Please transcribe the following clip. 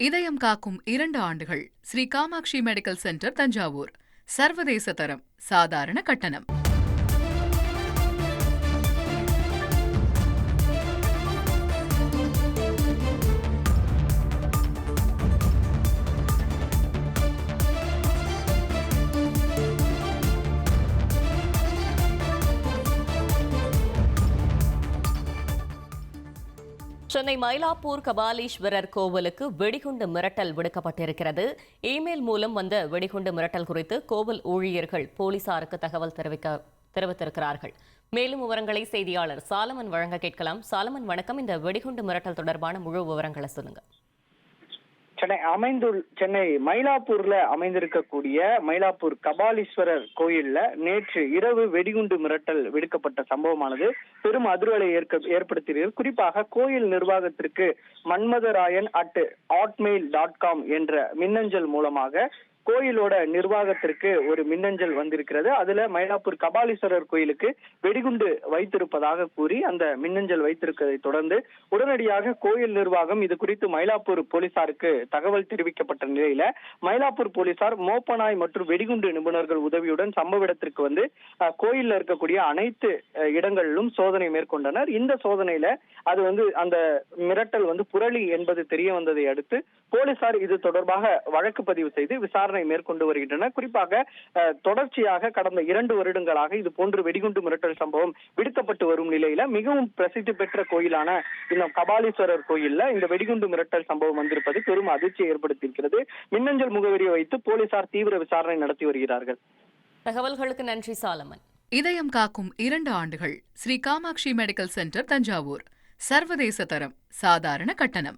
இதயம் காக்கும் இரண்டு ஆண்டுகள் ஸ்ரீ காமாட்சி மெடிக்கல் சென்டர் தஞ்சாவூர். சர்வதேச தரம் சாதாரண கட்டணம். சென்னை மயிலாப்பூர் கபாலீஸ்வரர் கோவிலுக்கு வெடிகுண்டு மிரட்டல் விடுக்கப்பட்டிருக்கிறது. இமெயில் மூலம் வந்த வெடிகுண்டு மிரட்டல் குறித்து கோவில் ஊழியர்கள் போலீசாருக்கு தகவல் தெரிவிக்க தெரிவித்திருக்கிறார்கள். மேலும் விவரங்களை செய்தியாளர் சாலமன் வழங்க கேட்கலாம். சாலமன் வணக்கம். இந்த வெடிகுண்டு மிரட்டல் தொடர்பான முழு விவரங்களை சொல்லுங்க. சென்னை அமைந்துள்ள சென்னை மயிலாப்பூர்ல அமைந்திருக்கக்கூடிய மயிலாப்பூர் கபாலீஸ்வரர் கோயில்ல நேற்று இரவு வெடிகுண்டு மிரட்டல் விடுக்கப்பட்ட சம்பவமானது பெரும் அதிர்வலை ஏற்க ஏற்படுத்தியிருக்கிறது. குறிப்பாக கோயில் நிர்வாகத்திற்கு Manmadharayan at Hotmail dot com என்ற மின்னஞ்சல் மூலமாக கோயிலோட நிர்வாகத்திற்கு ஒரு மின்னஞ்சல் வந்திருக்கிறது. அதுல மயிலாப்பூர் கபாலீஸ்வரர் கோயிலுக்கு வெடிகுண்டு வைத்திருப்பதாக கூறி அந்த மின்னஞ்சல் வைத்திருக்கதை தொடர்ந்து உடனடியாக கோயில் நிர்வாகம் இது குறித்து மயிலாப்பூர் போலீசாருக்கு தகவல் தெரிவிக்கப்பட்ட நிலையில மயிலாப்பூர் போலீசார் மோப்பனாய் மற்றும் வெடிகுண்டு நிபுணர்கள் உதவியுடன் சம்பவ இடத்திற்கு வந்து கோயில்ல இருக்கக்கூடிய அனைத்து இடங்களிலும் சோதனை மேற்கொண்டனர். இந்த சோதனையில அது வந்து அந்த மிரட்டல் வந்து புரளி என்பது தெரிய வந்ததை அடுத்து போலீசார் இது தொடர்பாக வழக்கு பதிவு செய்து விசாரணை மேற்கொண்டு வருகின்றனர் குறிப்பாக தொடர்ச்சியாக கடந்த இரண்டு வருடங்களாக இது போன்று வெடிகுண்டு மிரட்டல் சம்பவம் விடுக்கப்பட்டு வரும் நிலையில மிகவும் பிரசித்தி பெற்ற கோயிலான இந்த கபாலீஸ்வரர் கோயில்ல இந்த வெடிகுண்டு மிரட்டல் சம்பவம் வந்திருப்பது பெரும் அதிர்ச்சியை ஏற்படுத்தியிருக்கிறது. மின்னஞ்சல் முகவரியை வைத்து போலீசார் தீவிர விசாரணை நடத்தி வருகிறார்கள். தகவல்களுக்கு நன்றி சாலமன். இதயம் காக்கும் இரண்டு ஆண்டுகள். Sri Kamakshi medical centre Thanjavur. சர்வதேச தரம். சாதாரண கட்டணம்.